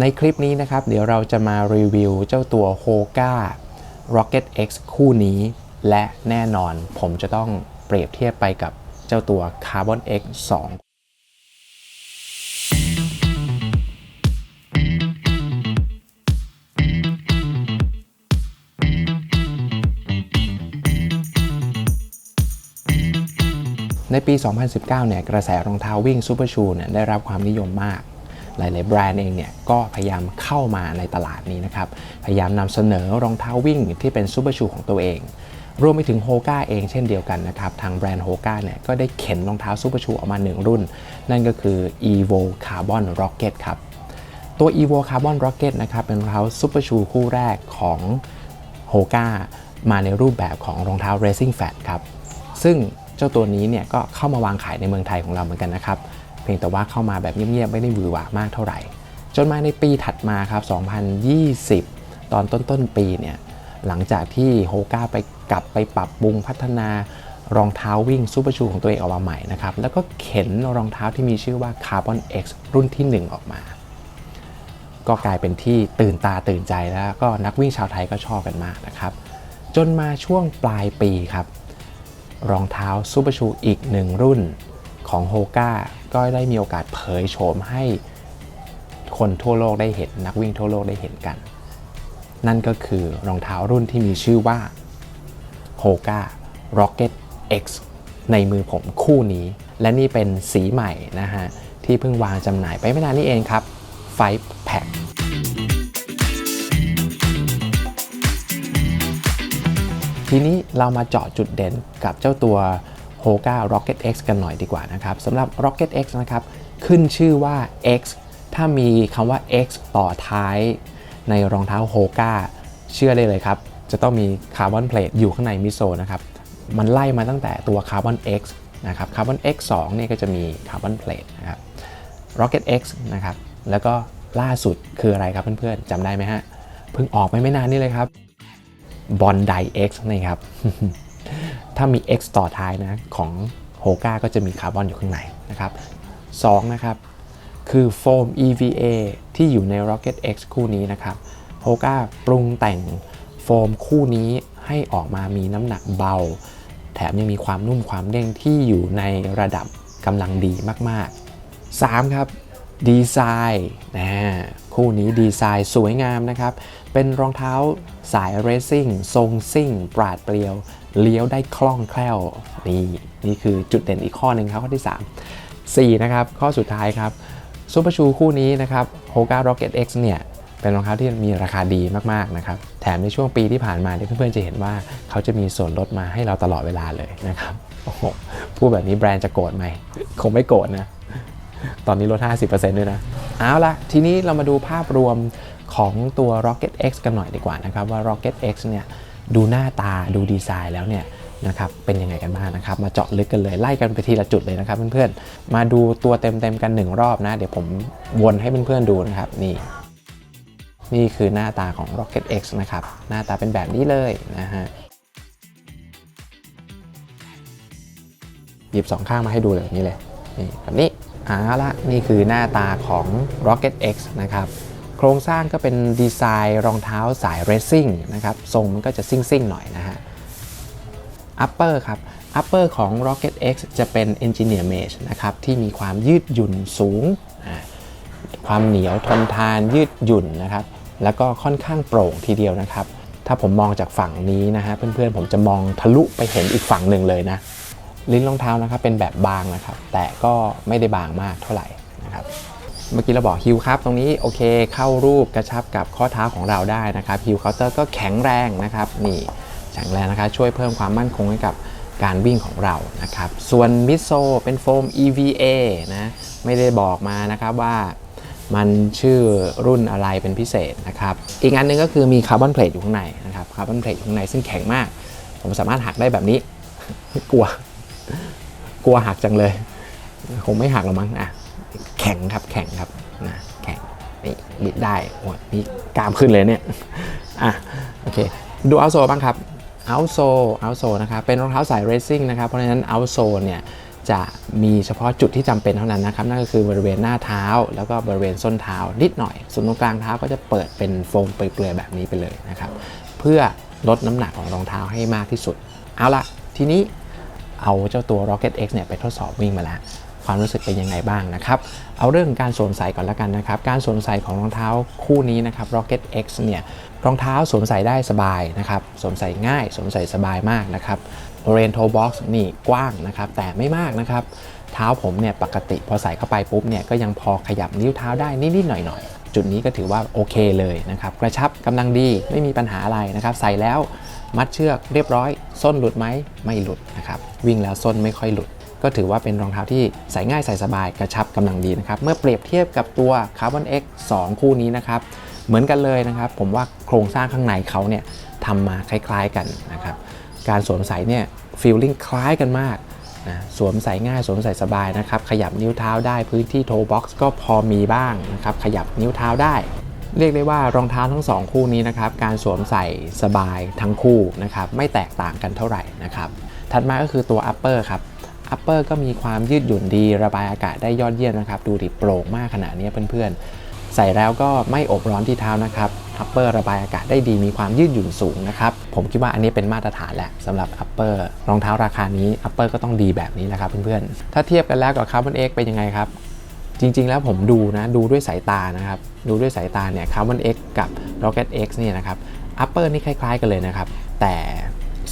ในคลิปนี้นะครับ เดี๋ยวเราจะมารีวิวเจ้าตัว Hoka Rocket X คู่นี้ และแน่นอนผมจะต้องเปรียบเทียบไปกับเจ้าตัว Carbon X 2ในปี 2019 เนี่ย กระแสรองเท้าวิ่งซูเปอร์ชูเนี่ยได้รับความนิยมมาก หลาย ๆ แบรนด์เองเนี่ยก็พยายามเข้ามาในตลาดนี้นะครับ พยายามนำเสนอรองเท้าวิ่งที่เป็นซูเปอร์ชูของตัวเอง รวมไปถึงโฮก้าเองเช่นเดียวกันนะครับ ทางแบรนด์โฮก้าเนี่ยก็ได้เข็นรองเท้าซูเปอร์ชูออกมาหนึ่งรุ่น นั่นก็คือ Evo Carbon Rocket ครับ ตัว Evo Carbon Rocket นะครับเป็นรองเท้าซูเปอร์ชูคู่แรกของโฮก้ามาในรูปแบบของรองเท้า Racing Fat ครับซึ่งเจ้าตัวนี้เนี่ยก็เข้ามาวางขายในเมืองไทยของเราเหมือนกันนะครับ เพียงแต่ว่าเข้ามาแบบเงียบๆไม่ได้หวือหวามากเท่าไหร่ จนมาในปีถัดมาครับ 2020 ตอนต้นๆปีเนี่ยหลังจากที่โฮก้าไปกลับไปปรับปรุงพัฒนารองเท้าวิ่งซูเปอร์ชูของตัวเองออกมาใหม่นะครับ แล้วก็เข็นรองเท้าที่มีชื่อว่า Carbon X รุ่นที่ 1 ออกมา ก็กลายเป็นที่ตื่นตาตื่นใจแล้วก็นักวิ่งชาวไทยก็ชอบกันมากนะครับ จนมาช่วงปลายปีครับ รองเท้าซูเปอร์ชูอีกหนึ่งรุ่น ของโฮก้าก็ได้มีโอกาสเผยโฉมให้คนทั่วโลกได้เห็น นักวิ่งทั่วโลกได้เห็นกัน นั่นก็คือรองเท้ารุ่นที่มีชื่อว่า Hoka Rocket X ในมือผมคู่นี้ และนี่เป็นสีใหม่นะฮะ ที่เพิ่งวางจำหน่ายไปไม่นานนี้เองครับ Five Pack ทีนี้เรามาเจาะจุดเด่นกับเจ้าตัว Hoka Rocket X กันหน่อยดีกว่านะครับสำหรับ Rocket X นะครับขึ้นชื่อว่า X ถ้ามีคำว่า X ต่อท้ายในรองเท้า Hoka เชื่อได้เลยครับ จะต้องมีคาร์บอนเพลทอยู่ข้างในมิโซนะครับมันไล่มาตั้งแต่ตัว Carbon X นะครับ Carbon X 2เนี่ยก็จะมีคาร์บอนเพลทนะครับ Rocket X นะครับแล้วก็ล่าสุดคืออะไรครับเพื่อนๆจำได้ไหมฮะ เพิ่งออกไปไม่นานนี่เลยครับบอนได X นี่ครับ ถ้ามี X ต่อท้ายนะของโฮก้าก็จะมีคาร์บอนอยู่ข้างในนะครับ2นะครับคือโฟม EVA ที่อยู่ใน Rocket X คู่นี้นะครับโฮก้าปรุงแต่งโฟมคู่นี้ให้ออกมามีน้ำหนักเบา แถมยังมีความนุ่มความเด้งที่อยู่ในระดับกำลังดีมาก ๆ 3 ครับดีไซน์นะคู่นี้ดีไซน์สวยงามนะครับ เป็นรองเท้าสายเรซิ่งทรงซิ่ง ปราดเปรียว เลี้ยวได้คล่องแคล่วนี่นี่คือจุดเด่นอีกข้อหนึ่งครับข้อที่ 3 4 นะครับ ข้อสุดท้ายครับซูเปอร์ชูคู่นี้นะครับ Hoka Rocket X เนี่ยเป็นรองเท้าที่มีราคาดีมากๆนะครับแถมในช่วงปีที่ผ่านมาเนี่ยเพื่อนๆจะเห็นว่าเขาจะมีส่วนลดมาให้เราตลอดเวลาเลยนะครับโอ้โหพูดแบบนี้แบรนด์จะโกรธไหมคงไม่โกรธนะตอนนี้ลด 50%ด้วยนะ เอาละทีนี้เรามาดูภาพรวมของตัว Rocket X กันหน่อยดีกว่านะครับว่า Rocket X เนี่ย ดูหน้าตาดูดีไซน์แล้วเนี่ยนะครับเป็นยังไงกันบ้างนะครับ มาเจาะลึกกันเลยไล่กันไปทีละจุดเลยนะครับเพื่อนๆมาดูตัวเต็มๆกันหนึ่งรอบนะ เดี๋ยวผมวนให้เพื่อนๆดูนะครับนี่นี่คือหน้าตาของ Rocket X นะครับหน้าตาเป็นแบบนี้เลยนะฮะหยิบสองข้างมาให้ดูเลยแบบนี้เลยนี่แบบนี้เอาละนี่คือหน้าตาของ Rocket X นะครับ โครงสร้างก็เป็นดีไซน์รองเท้าสายเรซซิ่งนะครับทรงมันก็จะซิ่งๆหน่อยนะฮะ Upper ครับ Upper ของ Rocket X จะเป็น Engineer Mesh นะครับที่มีความยืดหยุ่นสูง ความเหนียวทนทานยืดหยุ่นนะครับแล้วก็ค่อนข้างโปร่งทีเดียวนะครับ ถ้าผมมองจากฝั่งนี้นะฮะเพื่อนๆผมจะมองทะลุไปเห็นอีกฝั่งหนึ่งเลยนะลิ้นรองเท้านะครับเป็นแบบบางนะครับแต่ก็ไม่ได้บางมากเท่าไหร่นะครับ เมื่อกี้เราบอกฮิลครับตรงนี้โอเคเข้ารูปกระชับกับข้อเท้าของเราได้นะครับฮิลเคาน์เตอร์ก็แข็งแรงนะครับนี่แข็งแรงนะครับช่วยเพิ่มความมั่นคงให้กับการวิ่งของเรานะครับส่วนมิโซเป็นโฟม EVA นะไม่ได้บอกมานะครับว่ามันชื่อรุ่นอะไรเป็นพิเศษนะครับอีกอันหนึงก็คือมีคาร์บอนเพลทอยู่ข้างในนะครับคาร์บอนเพลทอยู่ข้างในซึ่งแข็งมาก ผมสามารถหักได้แบบนี้ กลัว กลัวหักจังเลย คงไม่หักหรอกมั้งอะ แข็งครับแข็งครับนะแข็งนี่บิดได้โอ้ยมีกล้ามขึ้นเลยเนี่ยอะโอเคดูเอาโซบ้างครับเอาโซเอาโซนะครับเป็นรองเท้าสายเรซิ่งนะครับเพราะฉะนั้นเอาโซเนี่ยจะมีเฉพาะจุดที่จำเป็นเท่านั้นนะครับ นั่นก็คือบริเวณหน้าเท้า แล้วก็บริเวณส้นเท้านิดหน่อย ส่วนตรงกลางเท้าก็จะเปิดเป็นโฟมเปลือยๆแบบนี้ไปเลยนะครับ เพื่อลดน้ำหนักของรองเท้าให้มากที่สุด เอาละทีนี้เอาเจ้าตัว Rocket X เนี่ยไปทดสอบวิ่งมาแล้ว ความรู้สึกเป็นยังไงบ้างนะครับ เอาเรื่องการสวมใส่ก่อนล้วกันนะครับ การสวมใส่ของรองเท้าคู่นี้นะครับ Rocket X เนี่ยรองเท้าสวมใส่ได้สบายนะครับ สวมใส่ง่าย สวมใส่สบายมากนะครับบริเวณโทบ็อกซ์นี่กว้างนะครับ แต่ไม่มากนะครับ เท้าผมเนี่ยปกติพอใส่เข้าไปปุ๊บเนี่ยก็ยังพอขยับนิ้วเท้าได้นิดๆหน่อยๆ จุดนี้ก็ถือว่าโอเคเลยนะครับ กระชับกำลังดีไม่มีปัญหาอะไรนะครับ ใส่แล้วมัดเชือกเรียบร้อย ส้นหลุดไหมไม่หลุดนะครับ วิ่งแล้วส้นไม่ค่อยหลุด ก็ถือว่าเป็นรองเท้าที่ใส่ง่ายใส่สบายกระชับกำลังดีนะครับ เมื่อเปรียบเทียบกับตัว Carbon X 2 คู่นี้นะครับ เหมือนกันเลยนะครับ ผมว่าโครงสร้างข้างในเขาเนี่ยทำมาคล้ายๆกันนะครับ การสวมใส่เนี่ยฟีลลิ่งคล้ายกันมากนะสวมใส่ง่ายสวมใส่สบายนะครับ ขยับนิ้วเท้าได้พื้นที่โทบ็อกซ์ก็พอมีบ้างนะครับ ขยับนิ้วเท้าได้เรียกได้ว่ารองเท้าทั้งสองคู่นี้นะครับ การสวมใส่สบายทั้งคู่นะครับ ไม่แตกต่างกันเท่าไหร่นะครับ ถัดมาก็คือตัว upper ครับ upper ก็มีความยืดหยุ่นดีระบายอากาศได้ยอดเยี่ยมนะครับ ดูดิโปร่งมากขนาดนี้เพื่อนๆ ใส่แล้วก็ไม่อบร้อนที่เท้านะครับ upper ระบายอากาศได้ดีมีความยืดหยุ่นสูงนะครับ ผมคิดว่าอันนี้เป็นมาตรฐานแหละสำหรับ upper รองเท้าราคานี้ upper ก็ต้องดีแบบนี้แหละครับเพื่อนๆ ถ้าเทียบกันแล้วกับ Carbon X เป็นยังไงครับจริงๆ แล้วผมดูนะดูด้วยสายตานะครับ ดูด้วยสายตาเนี่ย Carbon X กับ Rocket X เนี่ยนะครับ Upper นี่คล้ายๆ กันเลยนะครับ แต่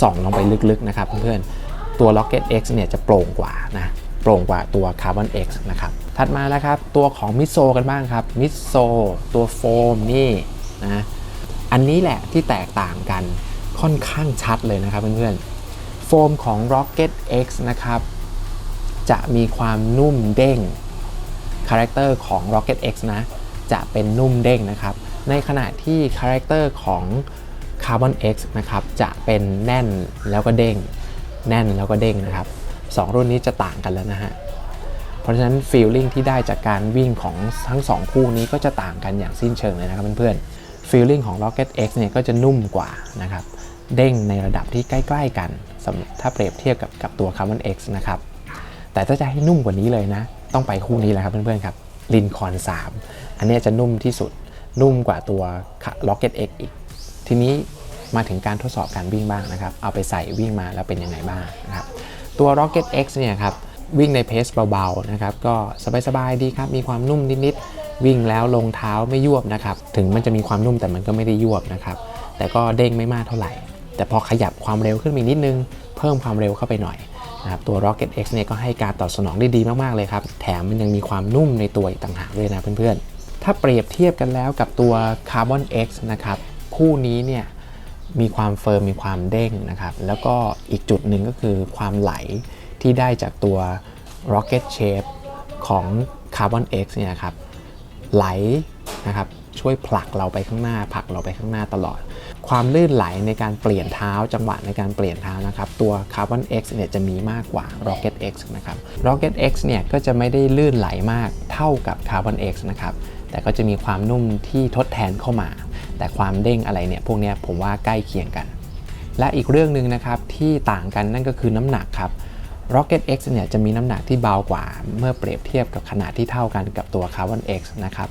ส่องลงไปลึกๆนะครับเพื่อนๆ ตัว Rocket X เนี่ยจะโปร่งกว่านะโปร่งกว่าตัว Carbon X นะครับถัดมาแล้วครับ ตัวของมิโซกันบ้างครับมิโซตัวโฟมนี่นะอันนี้แหละที่แตกต่างกันค่อนข้างชัดเลยนะครับเพื่อนๆโฟมของ Rocket X นะครับจะมีความนุ่มเด้งคาแรคเตอร์ของ Rocket X นะจะเป็นนุ่มเด้งนะครับ ในขณะที่คาแรคเตอร์ของ Carbon X นะครับจะเป็นแน่นแล้วก็เด้ง แน่นแล้วก็เด้งนะครับสองรุ่นนี้จะต่างกันแล้วนะฮะเพราะฉะนั้นฟีลลิ่งที่ได้จากการวิ่งของทั้ง 2 คู่นี้ก็จะต่างกันอย่างสิ้นเชิงเลยนะครับเพื่อนๆฟีลลิ่งของ Rocket X เนี่ยก็จะนุ่มกว่านะครับเด้งในระดับที่ใกล้ ๆ กันถ้าเปรียบเทียบกับกับตัว Carbon X นะครับแต่ถ้าจะให้นุ่มกว่านี้เลยนะ ต้องไปคู่นี้แหละครับเพื่อนๆครับลินคอน3 อันนี้จะนุ่มที่สุด นุ่มกว่าตัว Rocket X อีก ทีนี้ มาถึงการทดสอบการวิ่งบ้างนะครับ เอาไปใส่วิ่งมาแล้วเป็นยังไงบ้างนะครับ ตัว Rocket X เนี่ยครับวิ่งในเพสเบาๆนะครับก็สบายๆดีครับ มีความนุ่มนิดๆวิ่งแล้วลงเท้าไม่ยวบนะครับ ถึงมันจะมีความนุ่มแต่มันก็ไม่ได้ยวบนะครับ แต่ก็เด้งไม่มากเท่าไหร่ แต่พอขยับความเร็วขึ้นมาอีกนิดนึง เพิ่มความเร็วเข้าไปหน่อยนะครับตัว Rocket X เนี่ยก็ให้การตอบสนองได้ดีมากๆเลยครับ แถมมันยังมีความนุ่มในตัวอีกต่างหากด้วยนะเพื่อนๆ ถ้าเปรียบเทียบกันแล้วกับตัว Carbon X นะครับคู่นี้เนี่ย มีความเฟิร์มมีความเด้งนะครับ แล้วก็อีกจุดหนึ่งก็คือความไหลที่ได้จากตัว Rocket Shape ของ Carbon X เนี่ยครับไหลนะครับช่วยผลักเราไปข้างหน้าผลักเราไปข้างหน้าตลอด ความลื่นไหลในการเปลี่ยนเท้าจังหวะในการเปลี่ยนเท้านะครับตัว Carbon X เนี่ยจะมีมากกว่า Rocket X นะครับ Rocket X เนี่ยก็จะไม่ได้ลื่นไหลมากเท่ากับ Carbon X นะครับแต่ก็จะมีความนุ่มที่ทดแทนเข้ามา แต่ความเด้งอะไรเนี่ยพวกนี้ผมว่าใกล้เคียงกัน และอีกเรื่องหนึ่งนะครับที่ต่างกันนั่นก็คือน้ำหนักครับ Rocket X เนี่ยจะมีน้ำหนักที่เบากว่า เมื่อเปรียบเทียบกับขนาดที่เท่ากันกับตัว Carbon X นะครับ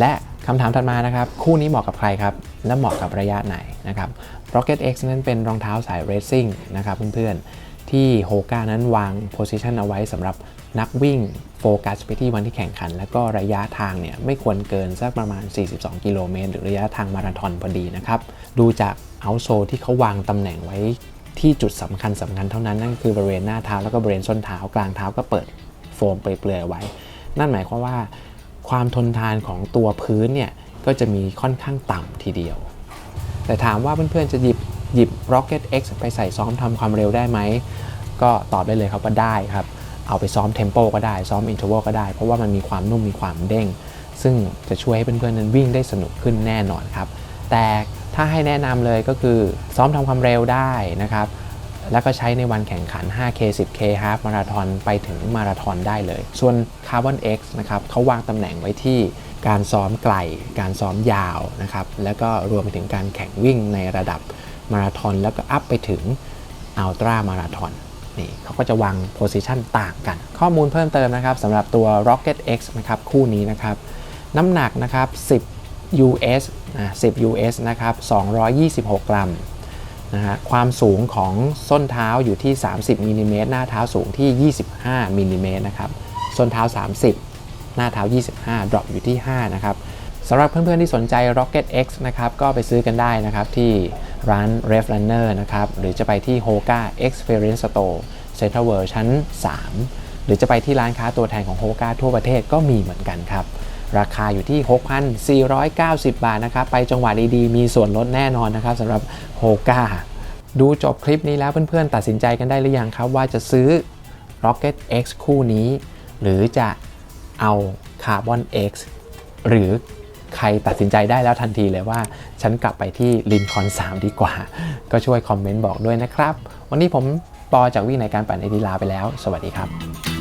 และคำถามถัดมานะครับ คู่นี้เหมาะกับใครครับ และเหมาะกับระยะไหนนะครับ Rocket X นั้นเป็นรองเท้าสายเรซซิ่งนะครับเพื่อนๆ ที่โฮก้านั้นวางโพซิชันเอาไว้สำหรับนักวิ่ง โฟกัสไปที่วันที่แข่งขัน แล้วก็ระยะทางเนี่ยไม่ควรเกินสักประมาณ 42 กิโลเมตรหรือระยะทางมาราธอนพอดีนะครับ ดูจากเอาโซที่เขาวางตำแหน่งไว้ที่จุดสำคัญสำคัญเท่านั้นนั่นคือบริเวณหน้าเท้าแล้วก็บริเวณส้นเท้ากลางเท้าก็เปิดโฟมเปลือยๆไว้ นั่นหมายความว่า ความทนทานของตัวพื้นเนี่ยก็จะมีค่อนข้างต่ำทีเดียว แต่ถามว่าเพื่อนๆจะหยิบหยิบ Rocket X ไปใส่ซ้อมทำความเร็วได้ไหม ก็ตอบได้เลยครับว่าได้ครับ เอาไปซ้อมเทมโปก็ได้ซ้อมอินเทอร์วลก็ได้ เพราะว่ามันมีความนุ่มมีความเด้ง ซึ่งจะช่วยให้เพื่อนๆนั้นวิ่งได้สนุกขึ้นแน่นอนครับ แต่ถ้าให้แนะนำเลยก็คือซ้อมทำความเร็วได้นะครับ แล้วก็ใช้ในวันแข่งขัน 5K 10K Half มาราธอนไปถึงมาราธอนได้เลย ส่วน Carbon X นะครับเขาวางตำแหน่งไว้ที่การซ้อมไกล การซ้อมยาวนะครับ แล้วก็รวมไปถึงการแข่งวิ่งในระดับมาราธอนแล้วก็อัพไปถึงอัลตร้ามาราธอน นี่เขาก็จะวาง position ต่างกัน ข้อมูลเพิ่มเติมนะครับสำหรับตัว Rocket X นะครับคู่นี้นะครับน้ำหนักนะครับ 10 US อะ10 US นะครับ 226 กรัมนะฮะความสูงของส้นเท้าอยู่ที่ 30มิลลิเมตรหน้าเท้าสูงที่ 25มิลลิเมตรนะครับส้นเท้า 30 หน้าเท้า 25 drop อยู่ที่ 5 นะครับสำหรับเพื่อนๆที่สนใจ Rocket X นะครับก็ไปซื้อกันได้นะครับที่ ร้าน Rev Runner นะครับ หรือจะไปที่ Hoka Experience Store Central World ชั้น 3 หรือจะไปที่ร้านค้าตัวแทนของ Hoka ทั่วประเทศก็มีเหมือนกันครับ ราคาอยู่ที่ 6,490 บาทนะครับ ไปจังหวะดีๆ มีส่วนลดแน่นอนนะครับสำหรับ Hoka ดูจบคลิปนี้แล้วเพื่อนๆ ตัดสินใจกันได้หรือยังครับ ว่าจะซื้อ Rocket X คู่นี้ หรือจะเอา Carbon X หรือ ใครตัดสินใจได้แล้วทันทีเลยว่า ฉันกลับไปที่ลินคอน3ดีกว่า ก็ช่วยคอมเมนต์บอกด้วยนะครับ วันนี้ผมปอจากวิ่งในการปั่นไอดีลาไปแล้ว สวัสดีครับ